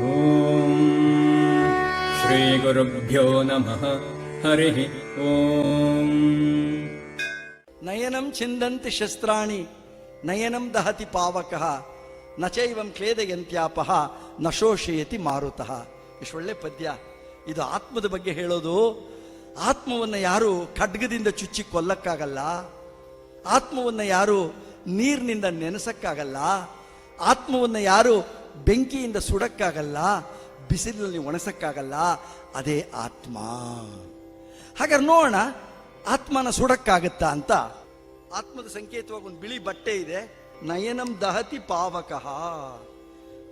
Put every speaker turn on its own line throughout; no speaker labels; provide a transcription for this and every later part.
ॐ श्रीगुरुभ्यो नमः हरिः ॐ
ನಯನಂ ಛಿಂದಂತಿ ಶಸ್ತ್ರಾಣಿ ನಯನಂ ದಹತಿ ಪಾವಕಃ ನಚೈವಂ ಕ್ಲೇದಯಂತ್ಯಾಪಃ ನಶೋಷಯತಿ ಮಾರುತಃ ಇಷ್ಟು ಒಳ್ಳೆ ಪದ್ಯ ಇದು ಆತ್ಮದ ಬಗ್ಗೆ ಹೇಳೋದು ಆತ್ಮವನ್ನು ಯಾರು ಖಡ್ಗದಿಂದ ಚುಚ್ಚಿ ಕೊಲ್ಲಕ್ಕಾಗಲ್ಲ ಆತ್ಮವನ್ನು ಯಾರು ನೀರಿನಿಂದ ನೆನೆಸಕ್ಕಾಗಲ್ಲ ಆತ್ಮವನ್ನು ಯಾರು ಬೆಂಕಿಯಿಂದ ಸುಡಕ್ಕಾಗಲ್ಲ, ಬಿಸಿಲಿನಲ್ಲಿ ಒಣಸಕ್ಕಾಗಲ್ಲ, ಅದೇ ಆತ್ಮ. ಹಾಗಾದ್ರೆ ನೋಡೋಣ, ಆತ್ಮನ ಸುಡಕ್ಕಾಗತ್ತಾ ಅಂತ. ಆತ್ಮದ ಸಂಕೇತವಾಗಿ ಒಂದು ಬಿಳಿ ಬಟ್ಟೆ ಇದೆ, ನಯನಂ ದಹತಿ ಪಾವಕಃ.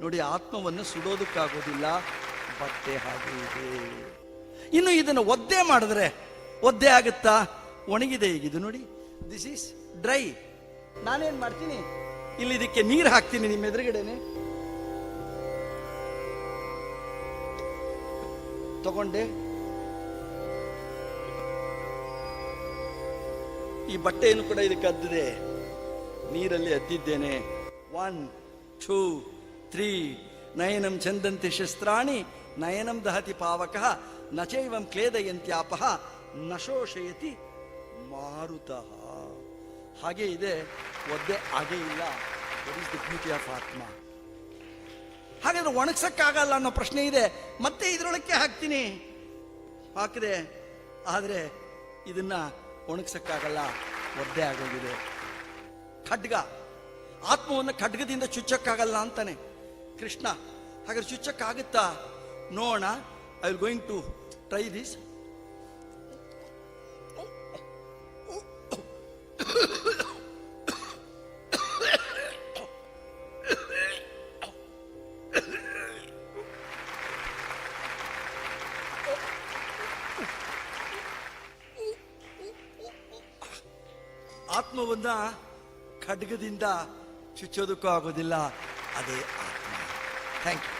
ನೋಡಿ, ಆತ್ಮವನ್ನು ಸುಡೋದಕ್ಕಾಗೋದಿಲ್ಲ, ಬಟ್ಟೆ ಹಾಗೆ ಇದೆ. ಇನ್ನು ಇದನ್ನು ಒದ್ದೆ ಮಾಡಿದ್ರೆ ಒದ್ದೆ ಆಗುತ್ತಾ? ಒಣಗಿದೆ ಈಗಿದು ನೋಡಿ. ದಿಸ್ ಈಸ್ ಡ್ರೈ ನಾನೇನು ಮಾಡ್ತೀನಿ? ಇಲ್ಲಿ ಇದಕ್ಕೆ ನೀರು ಹಾಕ್ತೀನಿ ನಿಮ್ಮ ಎದುರುಗಡೆನೆ. ತಗೊಂಡೆ. ಈ ಬಟ್ಟೆಯನ್ನು ಕೂಡ ಇದಕ್ಕೆ ಅದ್ದಿದೆ. ನೀರಲ್ಲಿ ಅದ್ದಿದ್ದೇನೆ. ಒನ್ ಟೂ ತ್ರೀ ನಯನಂ ಚಂದಂತೆ ಶಸ್ತ್ರಾಣಿ, ನಯನಂ ದಹತಿ ಪಾವಕ ನಚೈವಂ ನ ಶೋಷಯತಿ ಮಾರುತ. ಹಾಗೆ ಇದೆ. ಒದ್ದೆ ಹಾಗೆ ಇಲ್ಲ. ದಟ್ ಬ್ಯೂಟಿ ಆತ್ಮ ಹಾಗಾದ್ರೆ ಒಣಗ್ಸಕ್ಕಾಗಲ್ಲ ಅನ್ನೋ ಪ್ರಶ್ನೆ ಇದೆ. ಮತ್ತೆ ಇದರೊಳಕ್ಕೆ ಹಾಕ್ತೀನಿ. ಹಾಕಿದೆ. ಆದರೆ ಇದನ್ನ ಒಣಗ್ಸಕ್ಕಾಗಲ್ಲ. ಒದ್ದೆ ಆಗೋಗಿದೆ. ಖಡ್ಗ. ಆತ್ಮವನ್ನು ಖಡ್ಗದಿಂದ ಚುಚ್ಚಕ್ಕಾಗಲ್ಲ ಅಂತಾನೆ ಕೃಷ್ಣ. ಹಾಗಾದ್ರೆ ಚುಚ್ಚಕ್ಕಾಗುತ್ತಾ? ನೋಡೋಣ. I will going to try this ಆತ್ಮವನ್ನ ಖಡ್ಗದಿಂದ ಚುಚ್ಚೋದಕ್ಕೂ ಆಗೋದಿಲ್ಲ. ಅದೇ ಆತ್ಮ. Thank you